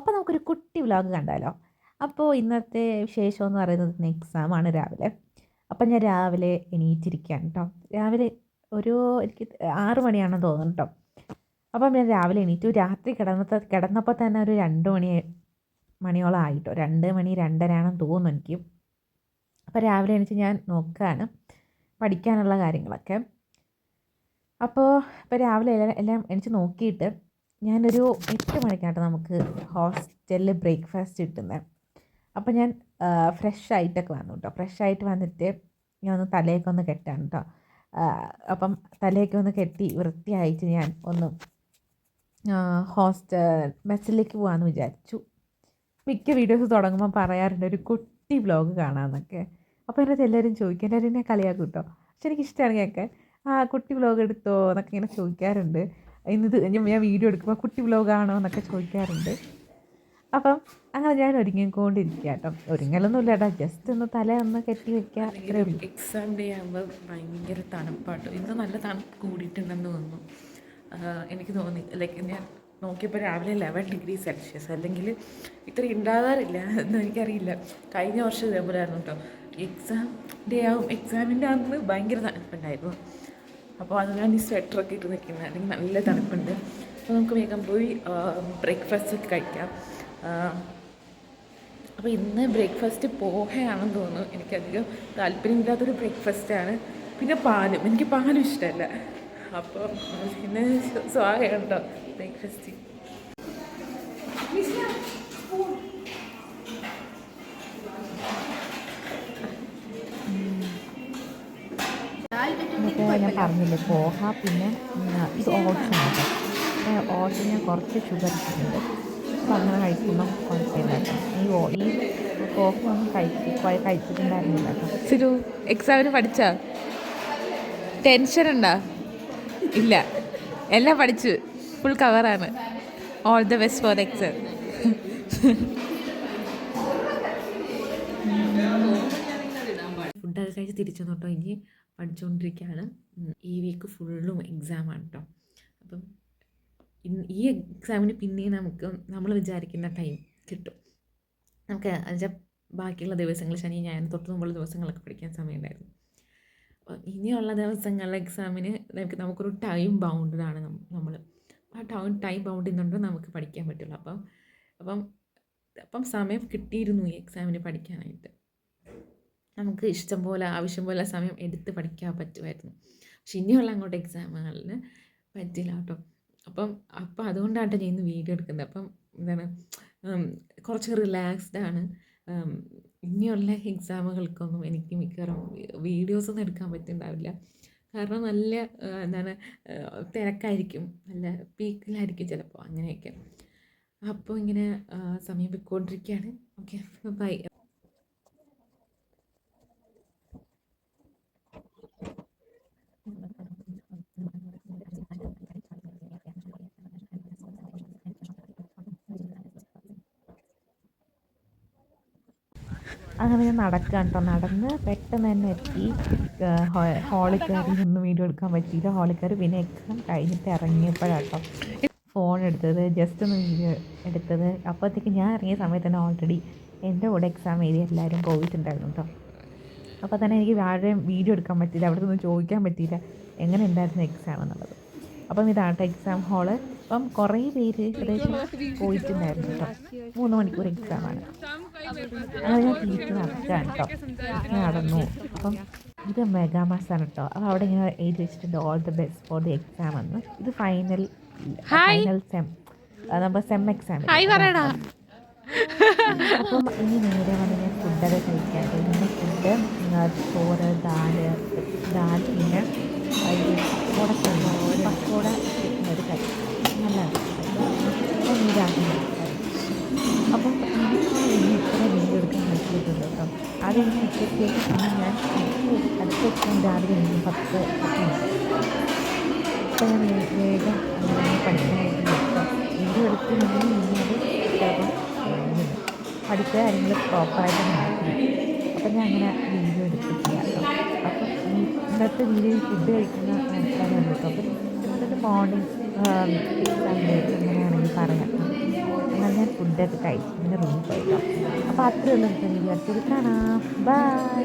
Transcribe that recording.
അപ്പോൾ നമുക്കൊരു കുട്ടി വ്ലോഗ് കണ്ടാലോ? അപ്പോൾ ഇന്നത്തെ വിശേഷം എന്ന് പറയുന്നത് എക്സാമാണ് രാവിലെ. അപ്പം ഞാൻ രാവിലെ എണീറ്റിരിക്കുകയാണ് കേട്ടോ രാവിലെ ഒരു എനിക്ക് ആറ് മണിയാണെന്ന് തോന്നുന്നു കേട്ടോ അപ്പം ഞാൻ രാവിലെ എണീറ്റു. രാത്രി കിടന്നത്തെ കിടന്നപ്പോൾ തന്നെ ഒരു രണ്ട് മണി മണിയോളം ആയിട്ടോ രണ്ട് മണി രണ്ടരയാണെന്ന് തോന്നുന്നു എനിക്ക്. അപ്പോൾ രാവിലെ എണീച്ച് ഞാൻ നോക്കുകയാണ് പഠിക്കാനുള്ള കാര്യങ്ങളൊക്കെ. അപ്പോൾ ഇപ്പോൾ രാവിലെ എല്ലാം എല്ലാം എണീച്ച് നോക്കിയിട്ട് ഞാനൊരു എട്ട് മണിക്കാട്ടോ നമുക്ക് ഹോസ്റ്റലിൽ ബ്രേക്ക്ഫാസ്റ്റ് കിട്ടുന്നത് അപ്പോൾ ഞാൻ ഫ്രഷ് ആയിട്ടൊക്കെ വന്നു കേട്ടോ ഫ്രഷ് ആയിട്ട് വന്നിട്ട് ഞാൻ ഒന്ന് തലയൊക്കെ ഒന്ന് കെട്ടാണ് കേട്ടോ അപ്പം തലയൊക്കെ ഒന്ന് കെട്ടി വൃത്തിയായിട്ട് ഞാൻ ഒന്ന് ഹോസ്റ്റൽ മെസ്സിലേക്ക് പോകാമെന്ന് വിചാരിച്ചു. മിക്ക വീഡിയോസ് തുടങ്ങുമ്പോൾ പറയാറുണ്ട് ഒരു കുട്ടി വ്ലോഗ് കാണാമെന്നൊക്കെ അപ്പോൾ എന്റെ എല്ലാവരും ചോദിക്കും എല്ലാവരും എന്നെ കളിയാക്കും കേട്ടോ പക്ഷെ എനിക്കിഷ്ടമാണ് കേൾക്കാൻ. ആ കുട്ടി വ്ലോഗ് എടുത്തോ? എന്നൊക്കെ ഇങ്ങനെ ചോദിക്കാറുണ്ട്. ഇന്നിത് ഞാൻ വീഡിയോ എടുക്കുമ്പോൾ കുട്ടി വ്ലോഗാണോ എന്നൊക്കെ ചോദിക്കാറുണ്ട്. അപ്പം അങ്ങനെ ഞാൻ ഒരുങ്ങിക്കൊണ്ടിരിക്കുക കേട്ടോ. ഒരുങ്ങലൊന്നുമില്ല കേട്ടോ. ജസ്റ്റ് ഒന്ന് തല ഒന്ന് കെട്ടി വെക്കുക അത്രേ ഉള്ളൂ. എക്സാം ഡേ ആകുമ്പോൾ ഭയങ്കര തണുപ്പാട്ടോ. ഇന്ന് നല്ല തണുപ്പ് കൂടിയിട്ടുണ്ടെന്ന് തോന്നുന്നു. എനിക്ക് തോന്നി. ലൈക്ക് ഞാൻ നോക്കിയപ്പോൾ രാവിലെ ലെവൻ ഡിഗ്രി സെൽഷ്യസ് അല്ലെങ്കിൽ ഇത്ര ഉണ്ടാകാറില്ല എന്ന് എനിക്കറിയില്ല. കഴിഞ്ഞ വർഷം ഇതേപോലെ ആയിരുന്നു കേട്ടോ. എക്സാം ഡേ ആവും. എക്സാമിന്റെ അന്ന് ഭയങ്കര തണുപ്പുണ്ടായിരുന്നു. അപ്പോൾ അത് ഞാൻ ഈ സ്വെറ്ററൊക്കെ ഇട്ട് നിൽക്കുന്നത് അല്ലെങ്കിൽ നല്ല തണുപ്പുണ്ട്. അപ്പോൾ നമുക്ക് വേഗം പോയി ബ്രേക്ക്ഫാസ്റ്റ് ഒക്കെ കഴിക്കാം. അപ്പോൾ ഇന്ന് ബ്രേക്ക്ഫാസ്റ്റ് പോഹയാണെന്ന് തോന്നുന്നു. എനിക്കധികം താല്പര്യമില്ലാത്തൊരു ബ്രേക്ക്ഫാസ്റ്റാണ് പിന്നെ പാലും. എനിക്ക് പാലും ഇഷ്ടമല്ല അപ്പോൾ പിന്നെ സ്വാഗതം കേട്ടോ. ബ്രേക്ക്ഫാസ്റ്റ് പറഞ്ഞില്ലേ? പോഹ പിന്നെ ഇത് ഓട്സ് ആണ് കേട്ടോ ഓട്സ് ഞാൻ കുറച്ച് ഷുഗർ ഇട്ടിട്ടുണ്ട്. അപ്പോൾ അങ്ങനെ കഴിക്കുമ്പോൾ കുഴപ്പമില്ല കേട്ടോ. ഈ ഓ ഈ പോഹ ഒന്നും കഴിച്ച് കഴി- കഴിച്ചിട്ടുണ്ടായിരുന്നില്ല കേട്ടോ. സിരു എക്സാമിന് പഠിച്ച? ടെൻഷൻ ഉണ്ടോ ഇല്ല. എല്ലാം പഠിച്ചു. Full കവറാണ്. All the best for exam ഫുഡൊക്കെ കഴിച്ച് തിരിച്ചു നോട്ടോ ഇനി. പഠിച്ചുകൊണ്ടിരിക്കുകയാണ് ഈ വീക്ക് ഫുള്ളും എക്സാമാണ് കേട്ടോ അപ്പം ഈ എക്സാമിന് പിന്നെ നമുക്ക് നമ്മൾ വിചാരിക്കുന്ന ടൈം കിട്ടും. നമുക്ക് എന്നുവെച്ചാൽ ബാക്കിയുള്ള ദിവസങ്ങൾ ശനി ഞായർ തൊട്ട് മുമ്പുള്ള ദിവസങ്ങളൊക്കെ പഠിക്കാൻ സമയമുണ്ടായിരുന്നു അപ്പോൾ ഇനിയുള്ള ദിവസങ്ങളിലെ എക്സാമിന് നമുക്ക് നമുക്കൊരു ടൈം ബൗണ്ടഡാണ് നമ്മൾ ആ ടൈം ടൈം ബൗണ്ട് ചെയ്യുന്നുണ്ട് നമുക്ക് പഠിക്കാൻ പറ്റുള്ളൂ. അപ്പം അപ്പം അപ്പം സമയം കിട്ടിയിരുന്നു ഈ എക്സാമിന് പഠിക്കാനായിട്ട്. നമുക്ക് ഇഷ്ടം പോലെ ആവശ്യം പോലെ സമയം എടുത്ത് പഠിക്കാൻ പറ്റുമായിരുന്നു. പക്ഷെ ഇനിയുള്ള അങ്ങോട്ട് എക്സാമുകളിന് പറ്റില്ല കേട്ടോ. അപ്പം അപ്പം അതുകൊണ്ടാണ് ഞാൻ ഇന്ന് വീഡിയോ എടുക്കുന്നത്. അപ്പം എന്താണ് കുറച്ച് റിലാക്സ്ഡ് ആണ്. ഇനിയുള്ള എക്സാമുകൾക്കൊന്നും എനിക്ക് മിക്കവാറും വീഡിയോസൊന്നും എടുക്കാൻ പറ്റുന്നുണ്ടാവില്ല കാരണം നല്ല എന്താണ് തിരക്കായിരിക്കും. നല്ല പീക്കിലായിരിക്കും ചിലപ്പോൾ അങ്ങനെയൊക്കെ. അപ്പോൾ ഇങ്ങനെ സമയം പോയിക്കൊണ്ടിരിക്കുകയാണ്. ഓക്കെ ബൈ അങ്ങനെ ഞാൻ നടക്കുകയാണ് കേട്ടോ നടന്ന് പെട്ടെന്ന് തന്നെ എത്തി. ഹാളിൽ കയറി വീഡിയോ എടുക്കാൻ പറ്റിയില്ല. ഹാളിൽ കയറി പിന്നെ എക്സാം കഴിഞ്ഞിട്ട് ഇറങ്ങിയപ്പോഴാട്ടോ. ഫോൺ എടുത്തത് ജസ്റ്റ് ഒന്ന് വീഡിയോ എടുത്തത്. അപ്പോഴത്തേക്ക് ഞാൻ ഇറങ്ങിയ സമയത്ത് തന്നെ ഓൾറെഡി എന്റെ കൂടെ എക്സാം എഴുതി എല്ലാവരും പോയിട്ടുണ്ടായിരുന്നു കേട്ടോ അപ്പോൾ തന്നെ എനിക്ക് വേറെ വീഡിയോ എടുക്കാൻ പറ്റിയില്ല. അവിടെ നിന്ന് ചോദിക്കാൻ പറ്റിയില്ല. എങ്ങനെ ഉണ്ടായിരുന്നു എക്സാം എന്നുള്ളത്. അപ്പം ഇതാണ് എക്സാം ഹാൾ അപ്പം കുറേ പേര് ഏകദേശം പോയിട്ടുണ്ടായിരുന്നു കേട്ടോ. മൂന്ന് മണിക്കൂർ എക്സാമാണ് അങ്ങനെ ഞാൻ തിരിച്ച് നടക്കുകയാണ് കേട്ടോ. നടന്നു. അപ്പം ഇത് മെഗാ ആണ് കേട്ടോ. അപ്പോൾ അവിടെ ഇങ്ങനെ എഴുതി വെച്ചിട്ടുണ്ട് all the best for the exam എന്ന്. ഇത് ഫൈനൽ ഫൈനൽ സെം നമ്മൾ സെം എക്സാം അപ്പം ഇനി നേരെ വന്ന് ഞാൻ ഫുഡൊക്കെ കഴിക്കാൻ പിന്നെ ഫുഡ് ചോറ് ദാൽ ദാൽ പിന്നെ പക്കോട പക്കോട ഒരു കറി അപ്പം ഇതാണ് അപ്പം എനിക്ക് ഇനി ഇത്ര വീഡിയോ എടുക്കാൻ പറ്റിയിട്ടുണ്ട് കേട്ടോ അത് കഴിഞ്ഞ് ഉച്ചത്തേക്ക് പിന്നെ ഞാൻ അടുത്ത എക്സാം രാവിലെ പത്ത് അപ്പം ഞാൻ വേഗം പഠിക്കാനായിട്ട് നോക്കാം വീഡിയോ എടുത്ത് കാര്യങ്ങൾ പ്രോപ്പറായിട്ട് നടക്കണം അപ്പം ഞാൻ അങ്ങനെ വീഡിയോ എടുത്തിട്ടില്ല അപ്പം ഇന്നത്തെ വീഡിയോയിൽ ഫുഡ് കഴിക്കുന്ന ആൾക്കാരാണ് കേട്ടോ. അപ്പം മോർണിംഗ് എങ്ങനെയാണെങ്കിൽ പറയാം. എന്നാൽ ഞാൻ ഫുഡ് ഫുഡൊക്കെ കഴിച്ചു എന്റെ റൂമിൽ പോയിട്ടോ. അപ്പോൾ അത്രയുള്ള വീഡിയോ അടുത്തത് കാണാം. ബൈ